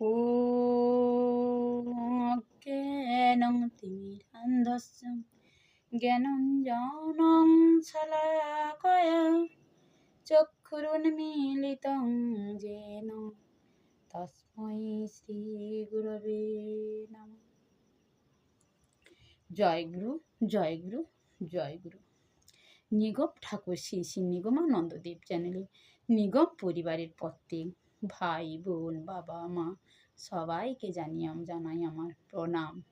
ও জ্ঞানং তিমিরান্ধস্য জ্ঞানঞ্জনং শলাকয়া চক্ষুরুন্মীলিতং যেন তস্মৈ শ্রী গুরবে নম জয় গুরু জয় গুরু জয় গুরু নিগম ঠাকুর শ্রী শ্রী নিগমানন্দদেব চ্যানেলে নিগম পরিবারের প্রত্যেক ভাই বোন বাবা মা সবাইকে জানিয়ে জানাই আমার প্রণাম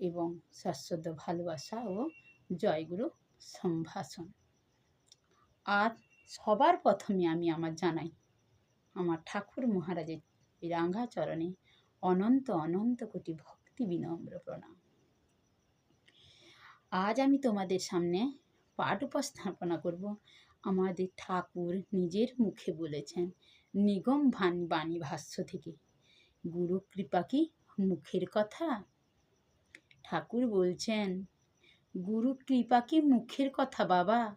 এবং শাশ্বত ভালোবাসা ও জয়গুরু সম্ভাষণ। আর সবার প্রথমে আমি আমার জানাই, আমার ঠাকুর মহারাজের রাঙ্গা চরণে অনন্ত অনন্ত কোটি ভক্তি বিনম্র প্রণাম। আজ আমি তোমাদের সামনে পাঠ উপস্থাপনা করব। আমাদের ঠাকুর নিজের মুখে বলেছেন নিগম ভান বাণী ভাষ্য থেকে। গুরু কৃপা কি মুখের কথা? ঠাকুর বলছেন, গুরু কৃপা কি মুখের কথা বাবা?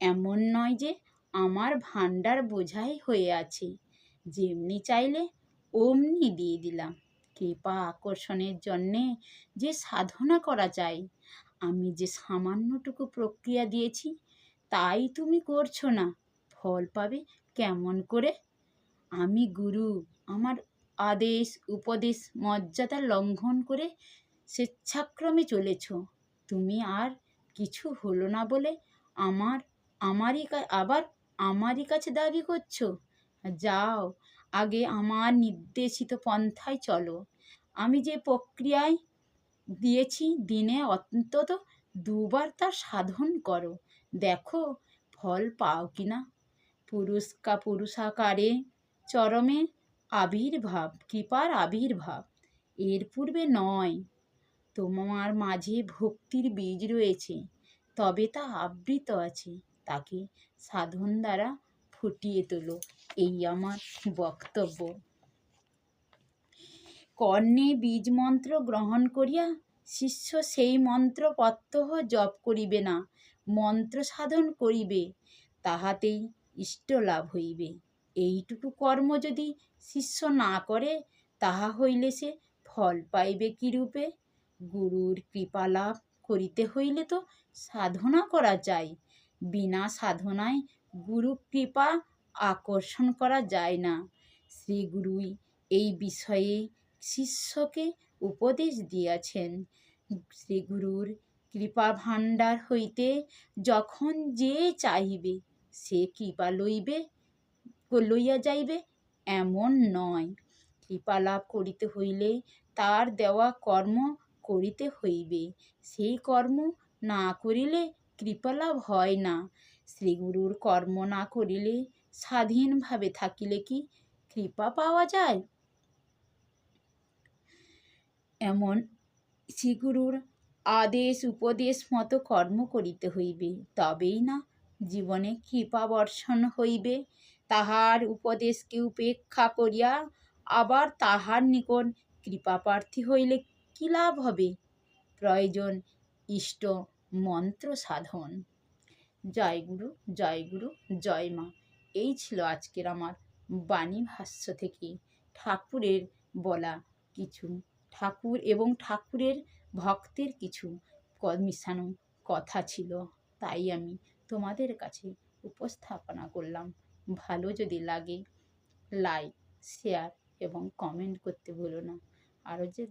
এমন নয় যে আমার ভাণ্ডার বোঝাই হয়ে আছে। যেমনি চাইলে অমনি দিয়ে দিলাম। কৃপা আকর্ষণের জন্যে যে সাধনা করা চাই আমি যে সামান্যটুকু প্রক্রিয়া দিয়েছি, তাই তুমি করছ না। ফল পাবে কেমন করে আমি গুরু। আমার আদেশ, উপদেশ, মর্যাদা লঙ্ঘন করে স্বেচ্ছাক্রমে চলেছ। তুমি আর কিছু হলো না বলে আমার, আমারই আবার আমারই কাছে দাবি করছ? যাও, আগে আমার নির্দেশিত পন্থায় চলো। আমি যে প্রক্রিয়ায় দিয়েছি দিনে অন্তত দুবার তার সাধন করো। দেখো, ফল পাও কি না পুরুষকা পুরুষাকারে চরমে আবির্ভাব, কৃপার আবির্ভাব। এর পূর্বে নয়। তোমার মাঝে ভক্তির বীজ রয়েছে, তবে তা আবৃত আছে, তাকে সাধন দ্বারা ফুটিয়ে তোলো, এই আমার বক্তব্য। কর্ণে বীজ মন্ত্র গ্রহণ করিয়া শিষ্য সেই মন্ত্র প্রত্যহ জপ করিবে না, মন্ত্র সাধন করিবে, তাহাতেই ইষ্ট লাভ হইবে। এইটুকু কর্ম যদি শিষ্য না করে, তাহা হইলে সে ফল পাইবে কিরূপে গুরুর কৃপা লাভ করিতে হইলে তো সাধনা করা যায়। বিনা সাধনায় গুরু কৃপা আকর্ষণ করা যায় না। শ্রীগুরুই এই বিষয়ে শিষ্যকে উপদেশ দিয়াছেন। শ্রীগুরুর কৃপা ভাণ্ডার হইতে যখন যে চাহিবে, সে কৃপা লইবে। লইয়া যাইবে, এমন নয়। কৃপা লাভ করিতে হইলে তার দেওয়া কর্ম করিতে হইবে। সেই কর্ম না করিলে কৃপালাভ হয় না। শ্রীগুরুর কর্ম না করিলে স্বাধীনভাবে থাকিলে কি কৃপা পাওয়া যায়? এমন শ্রীগুরুর আদেশ উপদেশ মতো কর্ম করিতে হইবে, তবেই না জীবনে কৃপা বর্ষণ হইবে। তাহার উপদেশকে উপেক্ষা করিয়া আবার তাহার নিকট কৃপাপ্রার্থী হইলে কী লাভ হবে? প্রয়োজন ইষ্ট মন্ত্র সাধন। জয় গুরু জয় গুরু, জয় মা। এই ছিল আজকের আমার বাণী ভাষ্য থেকে। ঠাকুরের বলা কিছু, ঠাকুর এবং ঠাকুরের ভক্তের কিছু মিশানো কথা ছিল। তাই আমি তোমাদের কাছে উপস্থাপনা করলাম। ভালো যদি লাগে লাইক শেয়ার এবং কমেন্ট করতে ভুলো না। আরও যে